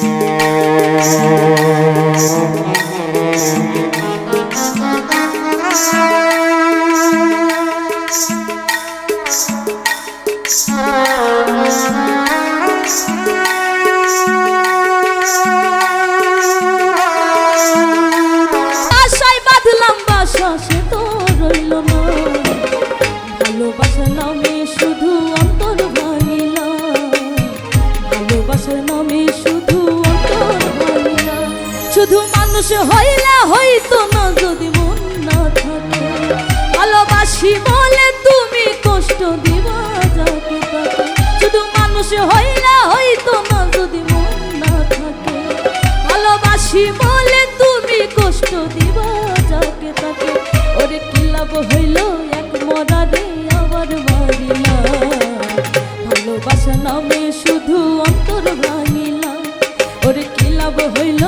Peace. মানুষ হইলে হইতো না যদি মন না থাকে ভালোবাসি বলে তুমি কষ্ট দিবা যাকে শুধু মানুষ হইলে হইতো না যদি মন না থাকে। ভালোবাসি বলে তুমি কষ্ট দিবা যাকে তাকে। ওরে কি লাভ হইল এক মরারে আবার মারিলা। ভালোবাসা নামে শুধু অন্তর ভাঙিলা। ওরে কি লাভ হইল